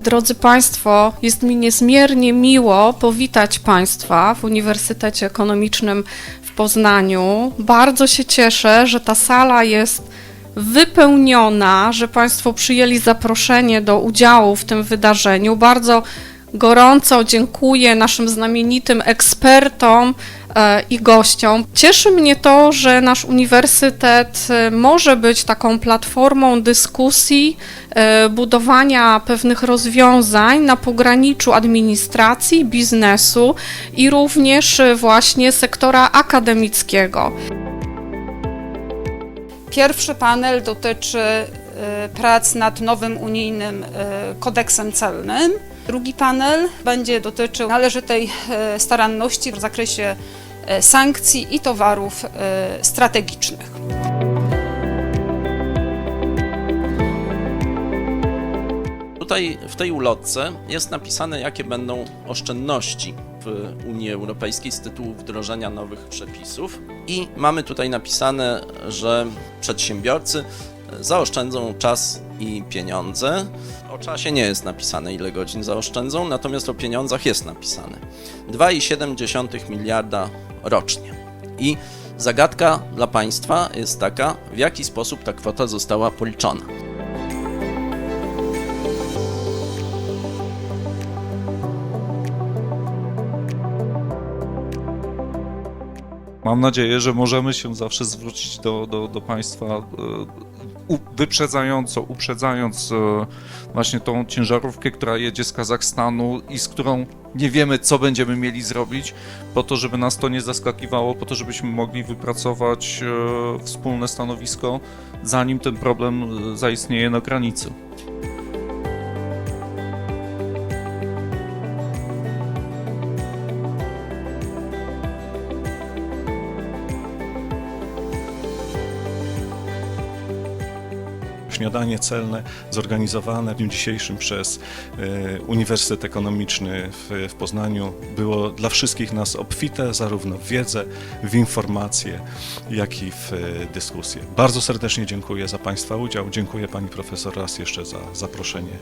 Drodzy Państwo, jest mi niezmiernie miło powitać Państwa w Uniwersytecie Ekonomicznym w Poznaniu. Bardzo się cieszę, że ta sala jest wypełniona, że Państwo przyjęli zaproszenie do udziału w tym wydarzeniu. Bardzo gorąco dziękuję naszym znamienitym ekspertom e, i gościom. Cieszy mnie to, że nasz uniwersytet e, może być taką platformą dyskusji, e, budowania pewnych rozwiązań na pograniczu administracji, biznesu i również właśnie sektora akademickiego. Pierwszy panel dotyczy prac nad nowym unijnym kodeksem celnym. Drugi panel będzie dotyczył należytej e, staranności w zakresie e, sankcji i towarów e, strategicznych. Tutaj w tej ulotce jest napisane, jakie będą oszczędności w Unii Europejskiej z tytułu wdrożenia nowych przepisów. I mamy tutaj napisane, że przedsiębiorcy zaoszczędzą czas i pieniądze. O czasie nie jest napisane, ile godzin zaoszczędzą, natomiast o pieniądzach jest napisane. 2,7 miliarda rocznie. I zagadka dla Państwa jest taka, w jaki sposób ta kwota została policzona. Mam nadzieję, że możemy się zawsze zwrócić do, do, do Państwa e, wyprzedzająco, uprzedzając e, właśnie tą ciężarówkę, która jedzie z Kazachstanu i z którą nie wiemy, co będziemy mieli zrobić, po to, żeby nas to nie zaskakiwało, po to, żebyśmy mogli wypracować e, wspólne stanowisko, zanim ten problem zaistnieje na granicy. Śniadanie celne zorganizowane w dniu dzisiejszym przez e, Uniwersytet Ekonomiczny w, w Poznaniu było dla wszystkich nas obfite zarówno w wiedzę, w informacje, jak i w e, dyskusję. Bardzo serdecznie dziękuję za Państwa udział. Dziękuję Pani Profesor raz jeszcze za zaproszenie.